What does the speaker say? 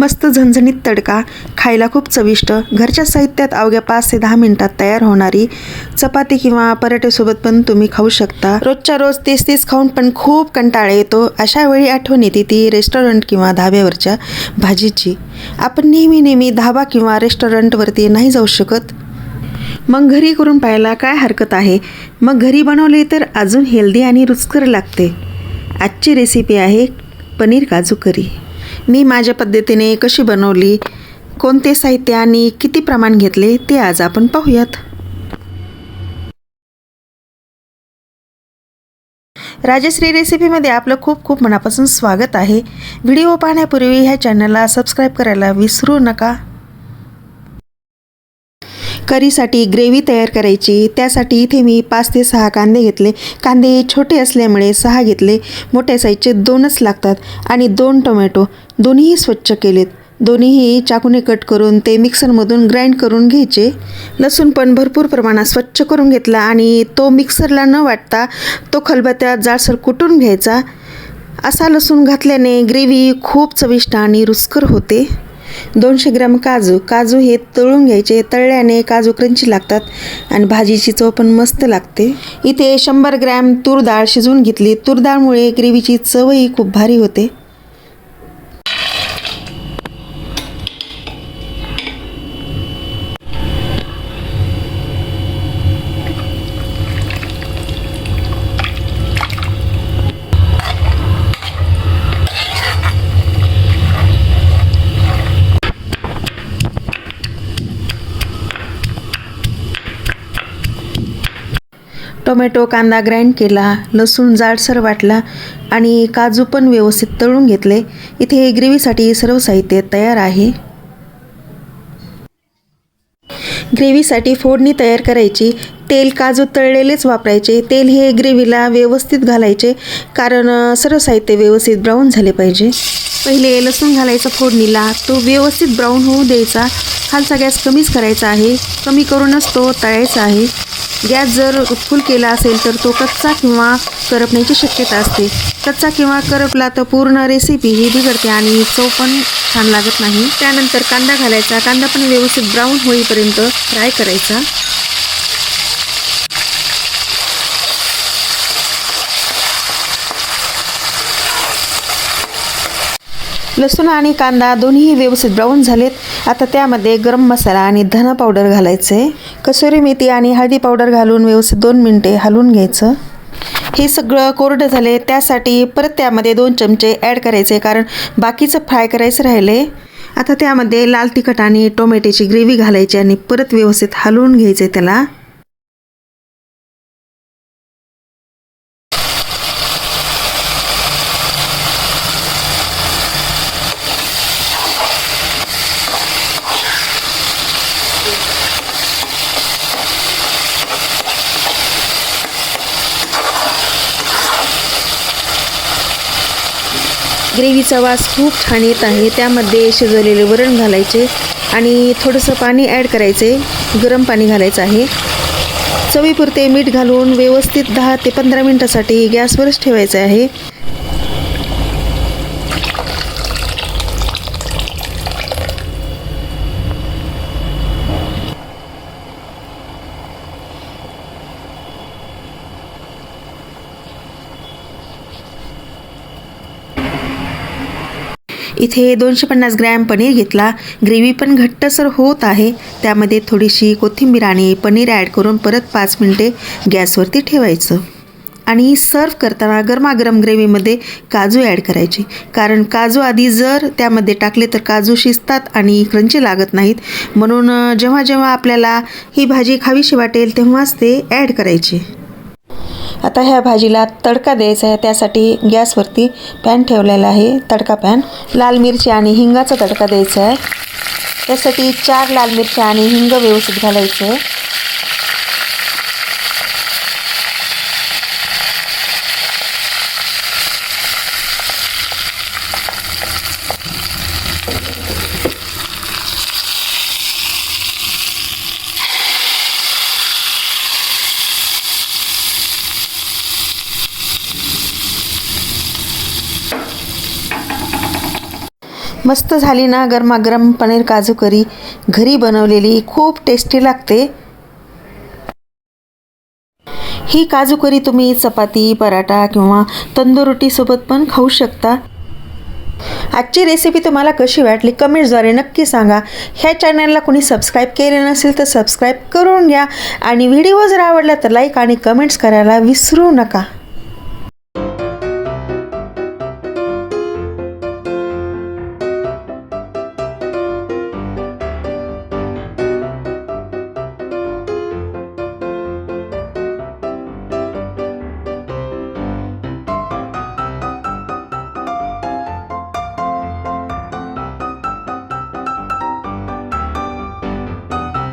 मस्त झणझणीत तडका खायला खूप चविष्ट घरच्या साहित्यात अवघ्या पाच ते दहा मिनिटात तयार होणारी चपाती किंवा पराठेसोबत पण तुम्ही खाऊ शकता. रोजच्या रोज तेच तेच खाऊन पण खूप कंटाळा येतो. अशा वेळी आठवण येते ती रेस्टॉरंट किंवा धाब्यावरच्या भाजीची. आपण नेहमी नेहमी धाबा किंवा रेस्टॉरंटवरती नाही जाऊ शकत. मग घरी करून पाहायला काय हरकत आहे? मग घरी बनवले तर अजून हेल्दी आणि रुचकर लागते. आजची रेसिपी आहे पनीर काजू करी. मी माझ्या पद्धतीने कशी बनवली कोणते साहित्य आणि किती प्रमाण घेतले ते आज आपण पाहूयात. राजश्री रेसिपीमध्ये आपलं खूप खूप मनापासून स्वागत आहे. व्हिडिओ पाहण्यापूर्वी ह्या चॅनलला सबस्क्राईब करायला विसरू नका. करीसाठी ग्रेव्ही तयार करायची. त्यासाठी इथे मी पाच ते सहा कांदे घेतले. कांदे छोटे असल्यामुळे सहा घेतले. मोठ्या साईजचे दोनच लागतात. आणि दोन टोमॅटो. दोन्हीही स्वच्छ केलेत. दोन्हीही चाकूने कट करून ते मिक्सरमधून ग्राइंड करून घ्यायचे. लसूण पण भरपूर प्रमाणात स्वच्छ करून घेतला आणि तो मिक्सरला न वाटता तो खलबत्त्यात जाडसर कुटून घ्यायचा. असा लसूण घातल्याने ग्रेव्ही खूप चविष्ट आणि रुचकर होते. दोनशे ग्राम काजू. काजू हे तळून घ्यायचे. तळल्याने काजू क्रंची लागतात आणि भाजीची चव पण मस्त लागते. इथे शंभर ग्रॅम तूर डाळ शिजवून घेतली. तूर डाळमुळे ग्रेव्हीची चवही खूप भारी होते. टोमॅटो कांदा ग्राइंड केला लसूण जाडसर वाटला आणि काजू पण व्यवस्थित तळून घेतले. इथे ग्रेव्हीसाठी सर्व साहित्य तयार आहे. ग्रेव्हीसाठी फोडणी तयार करायची. तेल काजू तळलेलेच वापरायचे. तेल हे ग्रेव्हीला व्यवस्थित घालायचे कारण सर्व साहित्य व्यवस्थित ब्राऊन झाले पाहिजे. पहिले लसूण घालायचा फोडणीला. तो व्यवस्थित ब्राऊन होऊ द्यायचा. खालचा गॅस कमीच करायचा आहे. कमी करूनच तो तळायचा आहे. गॅस जर फुल केला असेल तर तो कच्चा किंवा करपण्याची शक्यता असते. कच्चा किंवा करपला तर पूर्ण रेसिपी ही बिघडते आणि चव पण छान लागत नाही. त्यानंतर कांदा घालायचा. कांदा पण व्यवस्थित ब्राऊन होईपर्यंत फ्राय करायचा. लसूण आणि कांदा दोन्ही व्यवस्थित ब्राऊन झालेत. आता त्यामध्ये गरम मसाला आणि धना पावडर घालायचे. कसुरी मेथी आणि हळदी पावडर घालून व्यवस्थित दोन मिनटे हलवून घ्यायचं. हे सगळं कोरडं झाले त्यासाठी परत त्यामध्ये दोन चमचे ॲड करायचे कारण बाकीचं फ्राय करायचं राहिले. आता त्यामध्ये लाल तिखट आणि टोमॅटोची ग्रेव्ही घालायची आणि परत व्यवस्थित हलवून घ्यायचे त्याला. ग्रेव्हीचा वास खूप छान येत आहे. त्यामध्ये शिजवलेले वरण घालायचे आणि थोडंसं पाणी ॲड करायचे. गरम पाणी घालायचं आहे. चवीपुरते मीठ घालून व्यवस्थित दहा ते पंधरा मिनटासाठी गॅसवरच ठेवायचं आहे. इथे दोनशे पन्नास ग्रॅम पनीर घेतला. ग्रेव्ही पण घट्टसर होत आहे. त्यामध्ये थोडीशी कोथिंबीर आणि पनीर ॲड करून परत पाच मिनटे गॅसवरती ठेवायचं. आणि सर्व करताना गरमागरम ग्रेव्हीमध्ये काजू ॲड करायचे. कारण काजू आधी जर त्यामध्ये टाकले तर काजू शिजतात आणि क्रंची लागत नाहीत. म्हणून जेव्हा जेव्हा आपल्याला ही भाजी खावीशी वाटेल तेव्हाच ते ॲड करायचे. आता ह्या भाजीला तडका द्यायचा आहे. त्यासाठी गॅसवरती पॅन ठेवलेला आहे. तडका पॅन. लाल मिरची आणि हिंगाचा तडका द्यायचा आहे. त्यासाठी चार लाल मिरच्या आणि हिंग व्यवस्थित घालायचं आहे. मस्त झाली ना गरमागरम पनीर काजू करी. घरी बनवलेली खूप टेस्टी लागते. ही काजू करी तुम्ही चपाती पराठा किंवा तंदूर रोटीसोबत पण खाऊ शकता. आजची रेसिपी तुम्हाला कशी वाटली कमेंट्सद्वारे नक्की सांगा. ह्या चॅनलला कोणी सबस्क्राईब केले नसेल तर सबस्क्राईब करून घ्या. आणि व्हिडिओ जर आवडला तर लाईक आणि कमेंट्स करायला विसरू नका.